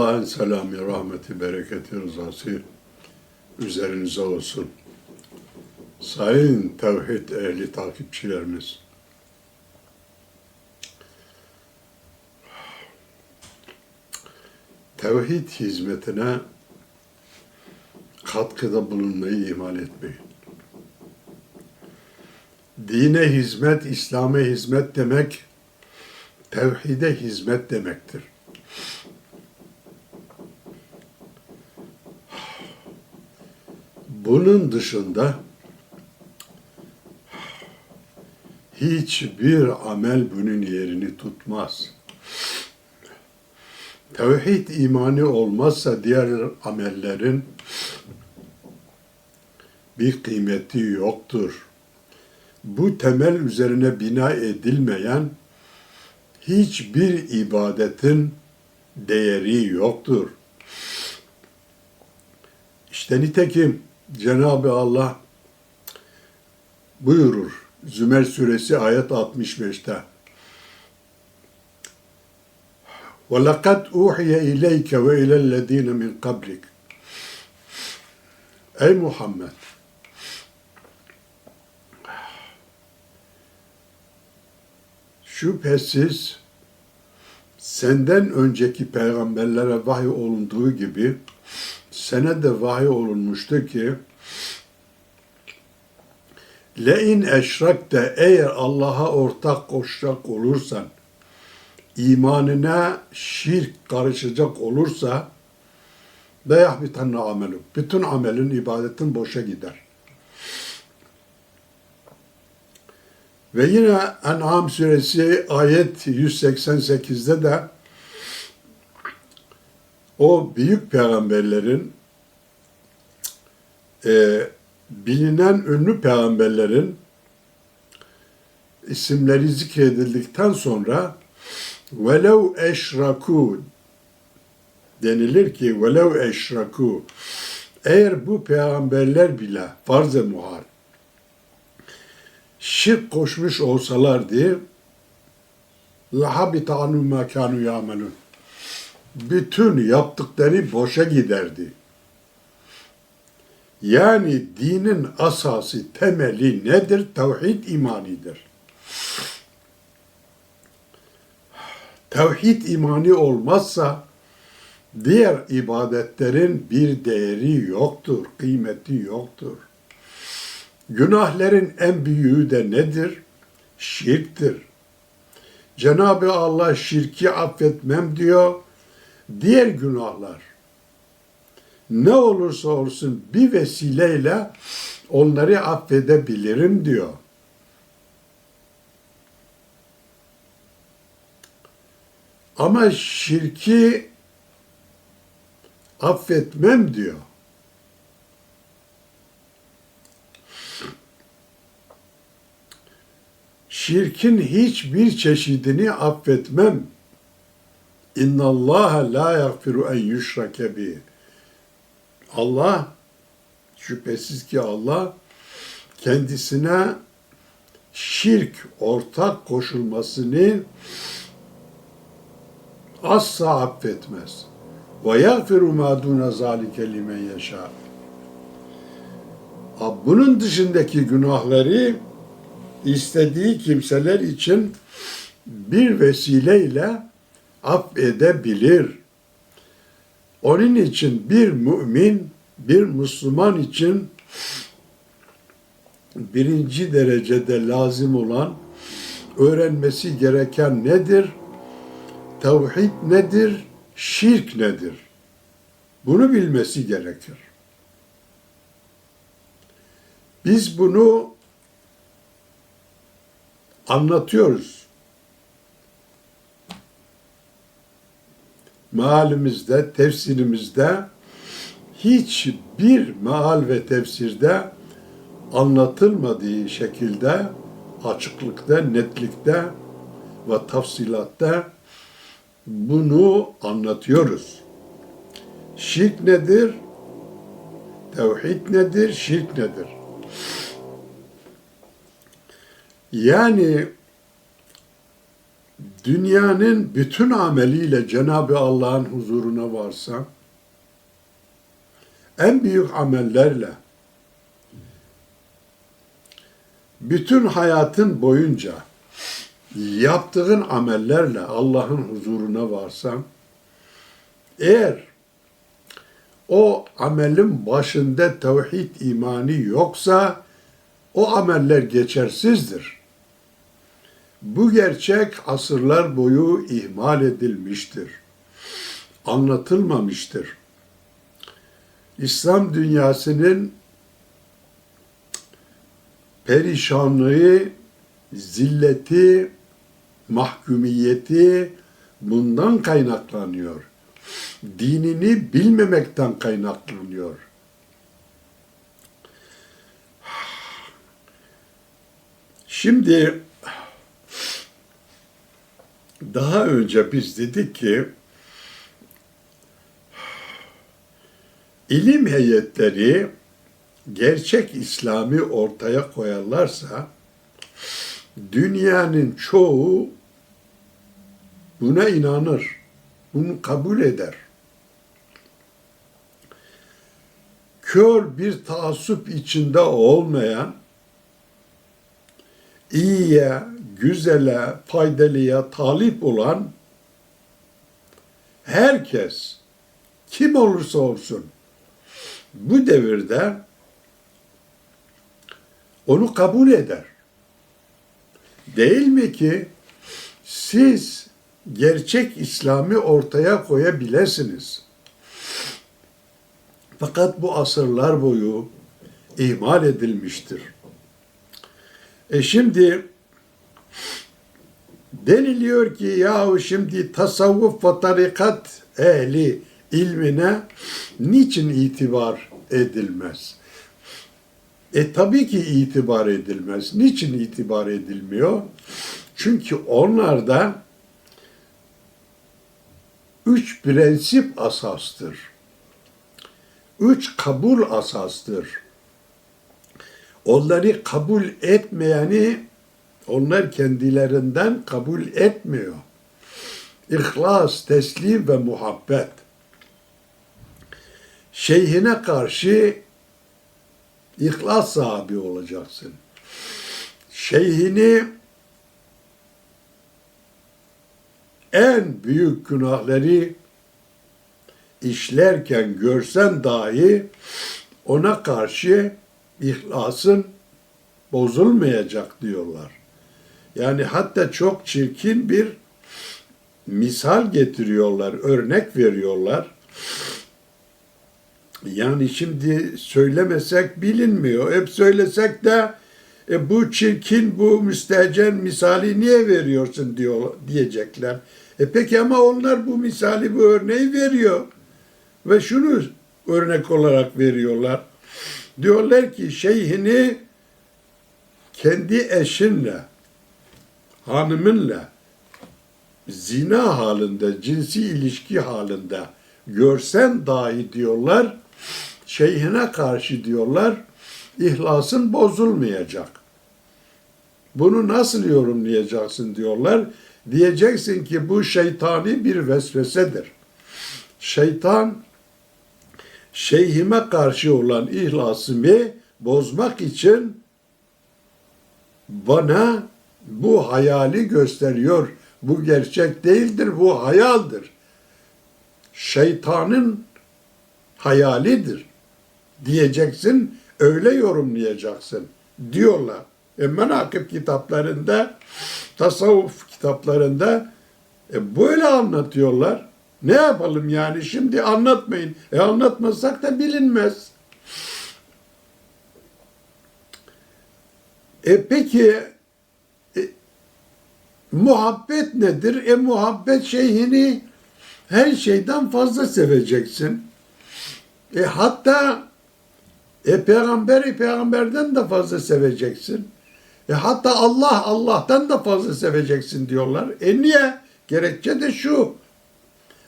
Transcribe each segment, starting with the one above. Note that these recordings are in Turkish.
Allah'ın selamı, rahmeti, bereketi, rızası üzerinize olsun. Sayın tevhid ehli takipçilerimiz. Tevhid hizmetine katkıda bulunmayı ihmal etmeyin. Dine hizmet, İslam'a hizmet demek, tevhide hizmet demektir. Bunun dışında hiçbir amel bunun yerini tutmaz. Tevhid imanı olmazsa diğer amellerin bir kıymeti yoktur. Bu temel üzerine bina edilmeyen hiçbir ibadetin değeri yoktur. İşte nitekim Cenab-ı Allah buyurur Zümer suresi ayet 65'te. وَلَقَدْ اُوحِيَ اِلَيْكَ وَاِلَى الَّذ۪ينَ مِنْ قَبْلِكَ Ey Muhammed! Şüphesiz senden önceki peygamberlere vahiy olunduğu gibi sene de vahiy olunmuştu ki Le'in eşrak de eğer Allah'a ortak koşacak olursan, imanına şirk karışacak olursa, beyah bir amelu. Bütün amelin, ibadetin boşa gider. Ve yine En'am suresi ayet 188'de de o büyük peygamberlerin e, bilinen ünlü peygamberlerin isimleri zikredildikten sonra velev eşraku denilir ki velev eşraku eğer bu peygamberler bile farz-ı muhal şirk koşmuş olsalardı lahabita anu ma kanu yamelun bütün yaptıkları boşa giderdi. Yani dinin asası, temeli nedir? Tevhid imanidir. Tevhid imani olmazsa diğer ibadetlerin bir değeri yoktur, kıymeti yoktur. Günahların en büyüğü de nedir? Şirktir. Cenab-ı Allah şirki affetmem diyor. Diğer günahlar ne olursa olsun bir vesileyle onları affedebilirim diyor. Ama şirki affetmem diyor. Şirkin hiçbir çeşidini affetmem. İnna Allah la yaghfiru en yushrake bih. Allah şüphesiz ki Allah kendisine şirk ortak koşulmasını asla affetmez. Ve yagfiru ma dune zalike limen yaşa. Bunun dışındaki günahları istediği kimseler için bir vesileyle affedebilir. Onun için bir mümin, bir Müslüman için birinci derecede lazım olan öğrenmesi gereken nedir? Tevhid nedir? Şirk nedir? Bunu bilmesi gerekir. Biz bunu anlatıyoruz. Mealimizde, tefsirimizde hiçbir meal ve tefsirde anlatılmadığı şekilde açıklıkta, netlikte ve tafsilatta bunu anlatıyoruz. Şirk nedir? Tevhid nedir? Şirk nedir? Yani dünyanın bütün ameliyle Cenab-ı Allah'ın huzuruna varsa, en büyük amellerle, bütün hayatın boyunca yaptığın amellerle Allah'ın huzuruna varsan, eğer o amelin başında tevhid imanı yoksa, o ameller geçersizdir. Bu gerçek asırlar boyu ihmal edilmiştir. Anlatılmamıştır. İslam dünyasının perişanlığı, zilleti, mahkumiyeti bundan kaynaklanıyor. Dinini bilmemekten kaynaklanıyor. Şimdi daha önce biz dedik ki ilim heyetleri gerçek İslami ortaya koyarlarsa dünyanın çoğu buna inanır. Bunu kabul eder. Kör bir taassup içinde olmayan iyiye, güzele, faydalıya talip olan herkes kim olursa olsun bu devirde onu kabul eder. Değil mi ki siz gerçek İslam'ı ortaya koyabilirsiniz. Fakat bu asırlar boyu ihmal edilmiştir. E şimdi deniliyor ki yahu şimdi tasavvuf ve tarikat ehli ilmine niçin itibar edilmez? E tabii ki itibar edilmez. Niçin itibar edilmiyor? Çünkü onlarda üç prensip asastır. Üç kabul asastır. Onları kabul etmeyeni onlar kendilerinden kabul etmiyor. İhlas, teslim ve muhabbet. Şeyhine karşı ihlas sahibi olacaksın. Şeyhini en büyük günahları işlerken görsen dahi ona karşı ihlasın bozulmayacak diyorlar. Yani hatta çok çirkin bir misal getiriyorlar, örnek veriyorlar. Yani şimdi söylemesek bilinmiyor. Hep söylesek de e, bu çirkin, bu müstehcen misali niye veriyorsun diyor diyecekler. E peki ama onlar bu misali, bu örneği veriyor. Ve şunu örnek olarak veriyorlar. Diyorlar ki şeyhini kendi eşinle, hanımınla zina halinde, cinsi ilişki halinde görsen dahi diyorlar, şeyhine karşı diyorlar, ihlasın bozulmayacak. Bunu nasıl yorumlayacaksın diyorlar. Diyeceksin ki bu şeytani bir vesvesedir. Şeytan şeyhime karşı olan ihlasımı bozmak için bana bu hayali gösteriyor. Bu gerçek değildir, bu hayaldir. Şeytanın hayalidir diyeceksin, öyle yorumlayacaksın diyorlar. E, menakıb kitaplarında, tasavvuf kitaplarında e, böyle anlatıyorlar. Ne yapalım yani şimdi anlatmayın. E anlatmasak da bilinmez. E peki muhabbet nedir? E muhabbet şeyhini her şeyden fazla seveceksin. E hatta e peygamberi peygamberden de fazla seveceksin. E hatta Allah Allah'tan da fazla seveceksin diyorlar. E niye? Gerekçe de şu.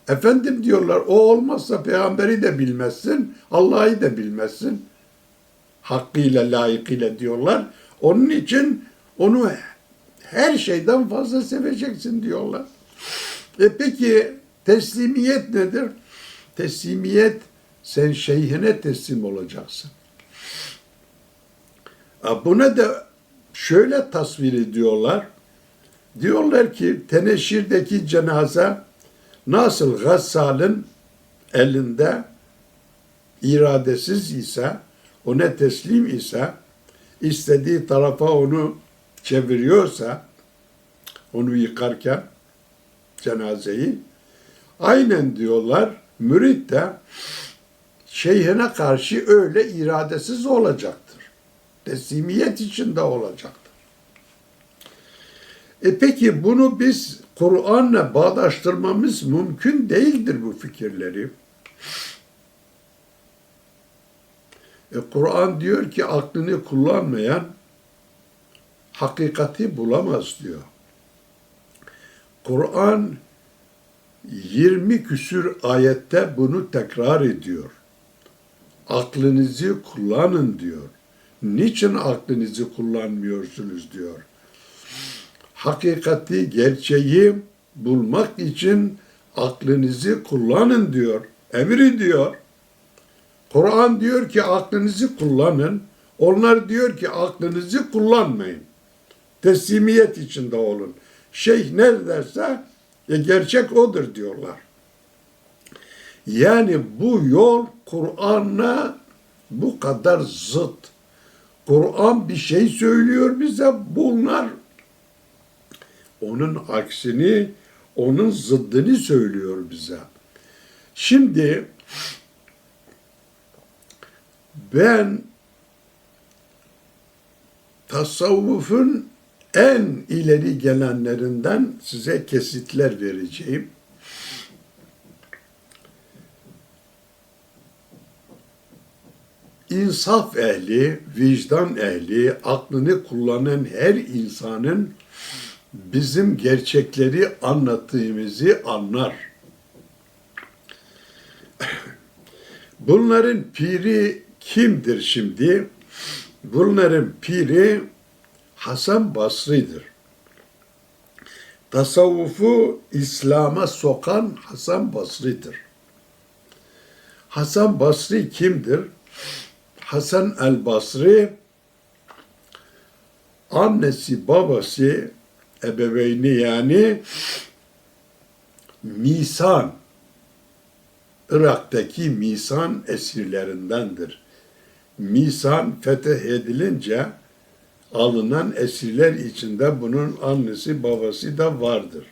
Efendim diyorlar o olmazsa peygamberi de bilmezsin, Allah'ı da bilmezsin. Hakkıyla, layıkıyla diyorlar. Onun için onu her şeyden fazla seveceksin diyorlar. E peki teslimiyet nedir? Teslimiyet sen şeyhine teslim olacaksın. Buna da şöyle tasvir ediyorlar. Diyorlar ki teneşirdeki cenaze nasıl gassalın elinde iradesiz ise, ona teslim ise, istediği tarafa onu çeviriyorsa, onu yıkarken cenazeyi, aynen diyorlar, mürit de şeyhine karşı öyle iradesiz olacaktır. Teslimiyet içinde olacaktır. E peki bunu biz Kur'an'la bağdaştırmamız mümkün değildir bu fikirleri. E, Kur'an diyor ki aklını kullanmayan hakikati bulamaz diyor. Kur'an 20 küsür ayette bunu tekrar ediyor. Aklınızı kullanın diyor. Niçin aklınızı kullanmıyorsunuz diyor. Hakikati, gerçeği bulmak için aklınızı kullanın diyor. Emri diyor. Kur'an diyor ki aklınızı kullanın. Onlar diyor ki aklınızı kullanmayın. Teslimiyet içinde olun. Şeyh ne derse e, gerçek odur diyorlar. Yani bu yol Kur'an'a bu kadar zıt. Kur'an bir şey söylüyor bize bunlar onun aksini, onun zıddını söylüyor bize. Şimdi ben tasavvufun en ileri gelenlerinden size kesitler vereceğim. İnsaf ehli, vicdan ehli, aklını kullanan her insanın bizim gerçekleri anlattığımızı anlar. Bunların piri kimdir şimdi? Bunların piri Hasan Basri'dir. Tasavvufu İslam'a sokan Hasan Basri'dir. Hasan Basri kimdir? Hasan el Basri annesi babası ebeveyni yani Misan Irak'taki Misan esirlerindendir. Misan fetih edilince alınan esirler içinde bunun annesi babası da vardır.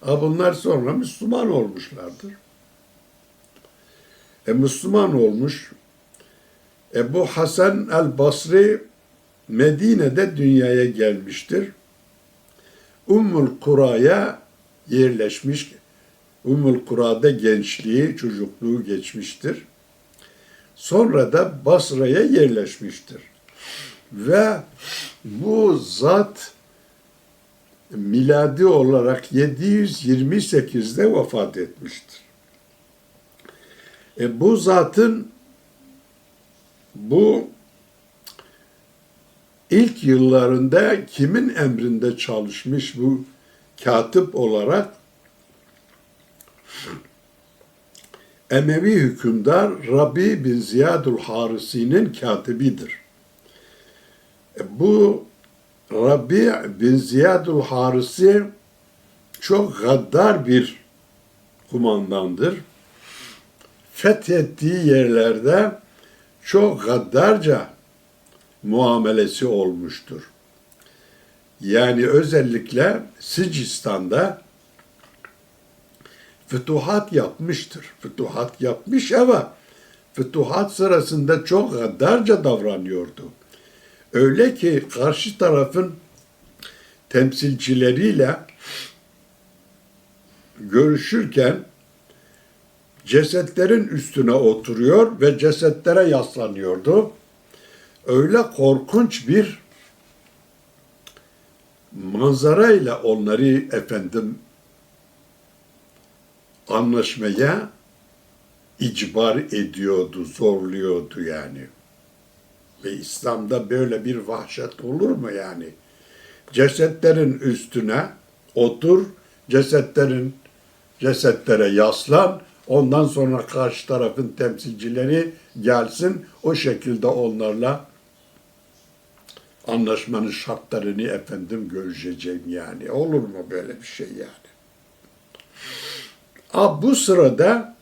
Ha bunlar sonra Müslüman olmuşlardır. E Müslüman olmuş. E bu Hasan el Basri Medine'de dünyaya gelmiştir. Ummul Kura'ya yerleşmiş. Ummul Kura'da gençliği, çocukluğu geçmiştir. Sonra da Basra'ya yerleşmiştir. Ve bu zat miladi olarak 728'de vefat etmiştir. E bu zatın bu ilk yıllarında kimin emrinde çalışmış bu katip olarak? Emevi hükümdar Rabi bin Ziyadul Harisi'nin katibidir. E, Bu Rabi bin Ziyadul Harisi çok gaddar bir kumandandır. Fethettiği yerlerde çok gaddarca muamelesi olmuştur. Yani özellikle Sicistan'da fütuhat yapmıştır. Fütuhat yapmış ama fütuhat sırasında çok gaddarca davranıyordu. Öyle ki karşı tarafın temsilcileriyle görüşürken cesetlerin üstüne oturuyor ve cesetlere yaslanıyordu. Öyle korkunç bir manzarayla onları efendim anlaşmaya icbar ediyordu, zorluyordu yani. Ve İslam'da böyle bir vahşet olur mu yani? cesetlerin üstüne otur, cesetlerin cesetlere yaslan, ondan sonra karşı tarafın temsilcileri gelsin, o şekilde onlarla anlaşmanın şartlarını efendim görüşeceğim yani. Olur mu böyle bir şey yani? A, bu sırada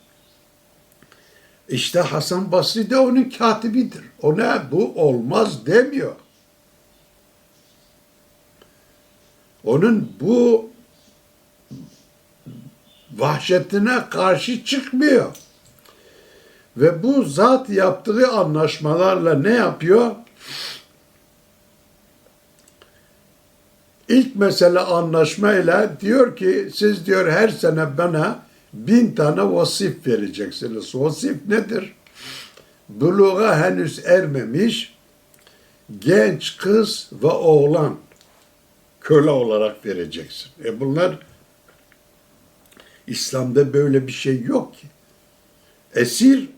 işte Hasan Basri de onun katibidir. Ona bu olmaz demiyor. Onun bu vahşetine karşı çıkmıyor. Ve bu zat yaptığı anlaşmalarla ne yapıyor? İlk mesela anlaşmayla diyor ki siz diyor her sene bana bin tane vasif vereceksiniz. Vasif nedir? Buluğa henüz ermemiş genç kız ve oğlan köle olarak vereceksin. E bunlar İslam'da böyle bir şey yok ki. Esir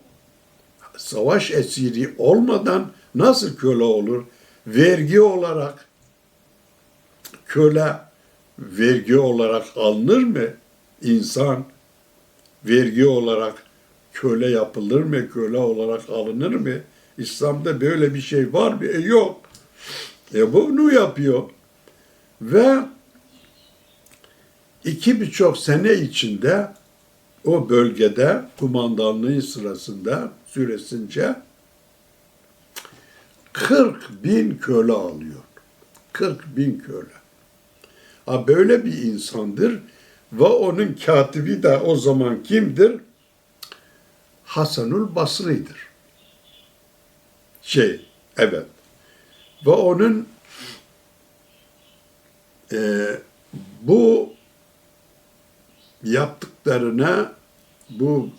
savaş esiri olmadan nasıl köle olur? Vergi olarak köle vergi olarak alınır mı? İnsan vergi olarak köle yapılır mı? Köle olarak alınır mı? İslam'da böyle bir şey var mı? E yok. E bunu yapıyor. Ve iki birçok sene içinde o bölgede kumandanlığı sırasında süresince 40 bin köle alıyor. 40 bin köle. Ha böyle bir insandır ve onun katibi de o zaman kimdir? Hasanul Basri'dir. Şey, evet. Ve onun e, bu yaptıklarına bu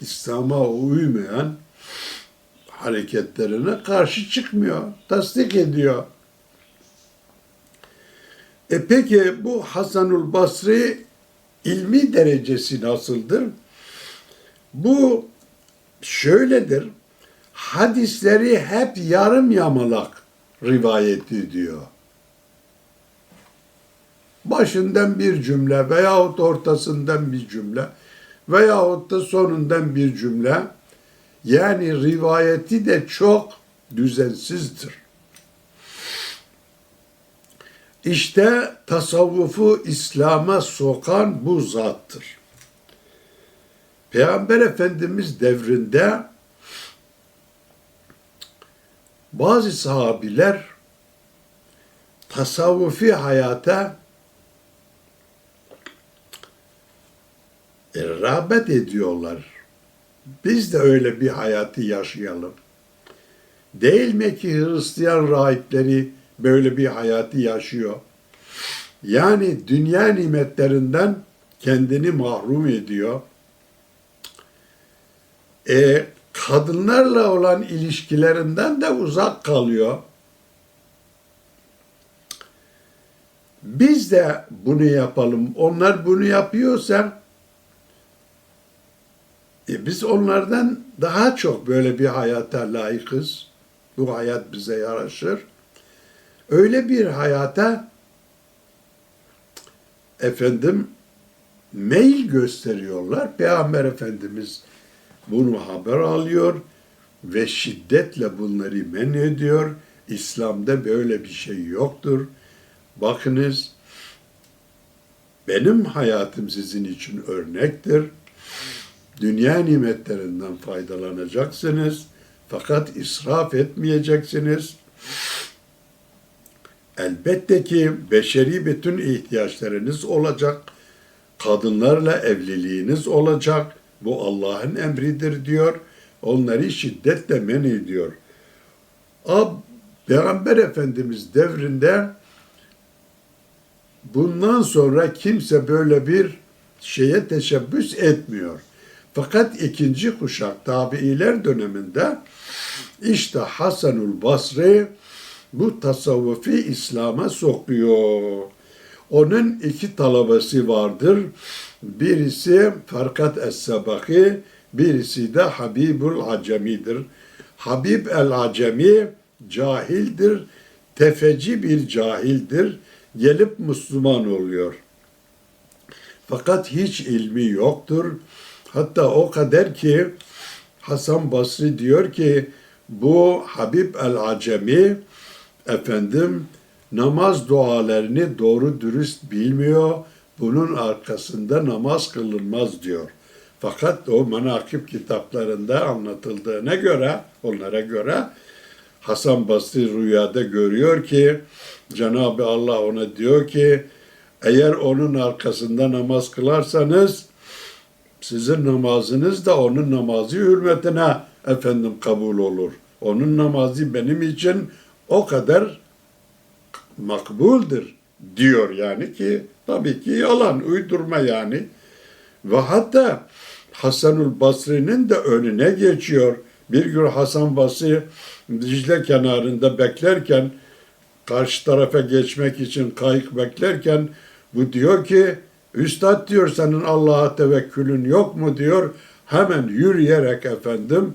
İslam'a uymayan hareketlerine karşı çıkmıyor. Tasdik ediyor. E peki bu Hasanul Basri ilmi derecesi nasıldır? Bu şöyledir. Hadisleri hep yarım yamalak rivayet ediyor. Başından bir cümle veyahut ortasından bir cümle veyahut da sonundan bir cümle. Yani rivayeti de çok düzensizdir. İşte tasavvufu İslam'a sokan bu zattır. Peygamber Efendimiz devrinde bazı sahabiler tasavvufi hayata e, rağbet ediyorlar. Biz de öyle bir hayatı yaşayalım. Değil mi ki Hristiyan rahipleri böyle bir hayatı yaşıyor? Yani dünya nimetlerinden kendini mahrum ediyor. E, kadınlarla olan ilişkilerinden de uzak kalıyor. Biz de bunu yapalım. Onlar bunu yapıyorsa e biz onlardan daha çok böyle bir hayata layıkız. Bu hayat bize yaraşır. Öyle bir hayata efendim meyil gösteriyorlar. Peygamber Efendimiz bunu haber alıyor ve şiddetle bunları men ediyor. İslam'da böyle bir şey yoktur. Bakınız benim hayatım sizin için örnektir. Dünya nimetlerinden faydalanacaksınız. Fakat israf etmeyeceksiniz. Elbette ki beşeri bütün ihtiyaçlarınız olacak. Kadınlarla evliliğiniz olacak. Bu Allah'ın emridir diyor. Onları şiddetle men ediyor. Ab, Peygamber Efendimiz devrinde bundan sonra kimse böyle bir şeye teşebbüs etmiyor. Fakat ikinci kuşak tabiiler döneminde işte Hasanul Basri bu tasavvufi İslam'a sokuyor. Onun iki talabesi vardır. Birisi Farkat Es-Sabaki, birisi de Habibul Acemi'dir. Habib el-Acemi cahildir, tefeci bir cahildir. gelip Müslüman oluyor. Fakat hiç ilmi yoktur. Hatta o kadar ki Hasan Basri diyor ki bu Habib el-Acemi efendim namaz dualarını doğru dürüst bilmiyor. Bunun arkasında namaz kılınmaz diyor. Fakat o menakip kitaplarında anlatıldığına göre, onlara göre Hasan Basri rüyada görüyor ki Cenab-ı Allah ona diyor ki eğer onun arkasında namaz kılarsanız sizin namazınız da onun namazı hürmetine efendim kabul olur. Onun namazı benim için o kadar makbuldür diyor yani ki tabii ki yalan, uydurma yani. Ve hatta Hasanul Basri'nin de önüne geçiyor. Bir gün Hasan Basri Dicle kenarında beklerken karşı tarafa geçmek için kayık beklerken bu diyor ki Üstad diyor senin Allah'a tevekkülün yok mu diyor. Hemen yürüyerek efendim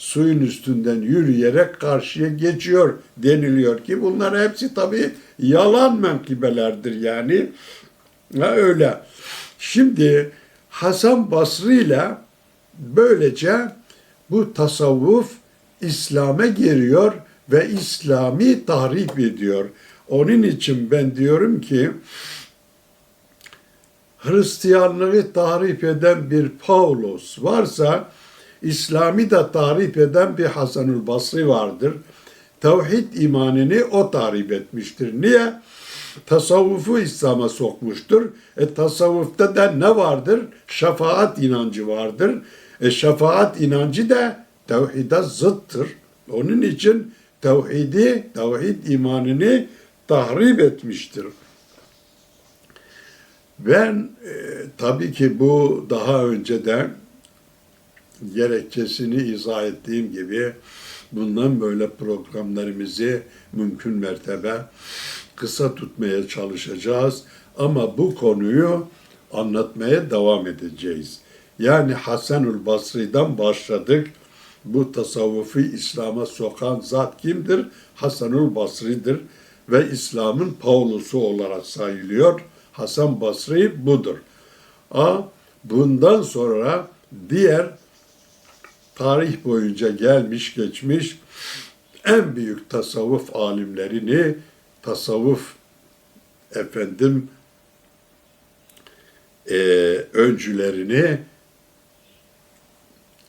suyun üstünden yürüyerek karşıya geçiyor deniliyor ki bunlar hepsi tabii yalan menkıbelerdir yani. Ha, öyle. Şimdi Hasan Basri ile böylece bu tasavvuf İslam'a giriyor ve İslami tahrip ediyor. Onun için ben diyorum ki Hristiyanlığı tahrip eden bir Paulos varsa İslam'ı da tahrip eden bir Hasanül Basri vardır. Tevhid imanını o tahrip etmiştir. Niye? Tasavvufu İslam'a sokmuştur. E tasavvufta da ne vardır? Şefaat inancı vardır. E şefaat inancı da tevhide zıttır. Onun için tevhidi, tevhid imanını tahrip etmiştir. Ben e, tabii ki bu daha önceden gerekçesini izah ettiğim gibi bundan böyle programlarımızı mümkün mertebe kısa tutmaya çalışacağız. Ama bu konuyu anlatmaya devam edeceğiz. Yani Hasanül Basri'den başladık. Bu tasavvufu İslam'a sokan zat kimdir? Hasanül Basri'dir ve İslam'ın Pavlusu olarak sayılıyor. Hasan Basri budur. A bundan sonra diğer tarih boyunca gelmiş geçmiş en büyük tasavvuf alimlerini, tasavvuf efendim e, öncülerini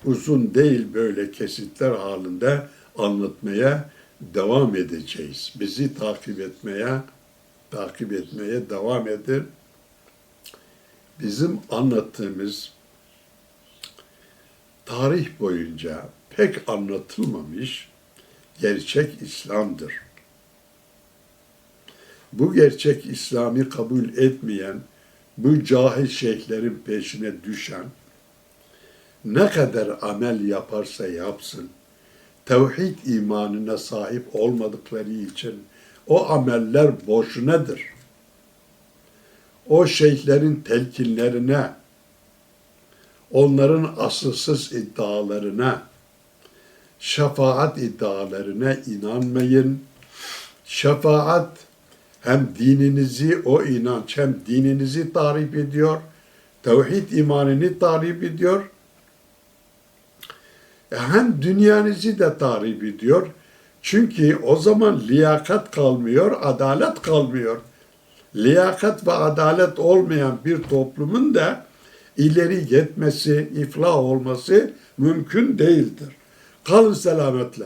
uzun değil böyle kesitler halinde anlatmaya devam edeceğiz. Bizi takip etmeye takip etmeye devam edin. Bizim anlattığımız tarih boyunca pek anlatılmamış gerçek İslam'dır. Bu gerçek İslam'ı kabul etmeyen, bu cahil şeyhlerin peşine düşen, ne kadar amel yaparsa yapsın, tevhid imanına sahip olmadıkları için o ameller boşunadır. O şeyhlerin telkinlerine, onların asılsız iddialarına, şefaat iddialarına inanmayın. Şefaat hem dininizi, o inanç hem dininizi tarif ediyor, tevhid imanını tarif ediyor, hem dünyanızı da tarif ediyor. Çünkü o zaman liyakat kalmıyor, adalet kalmıyor. Liyakat ve adalet olmayan bir toplumun da ileri gitmesi, iflah olması mümkün değildir. Kalın selametle.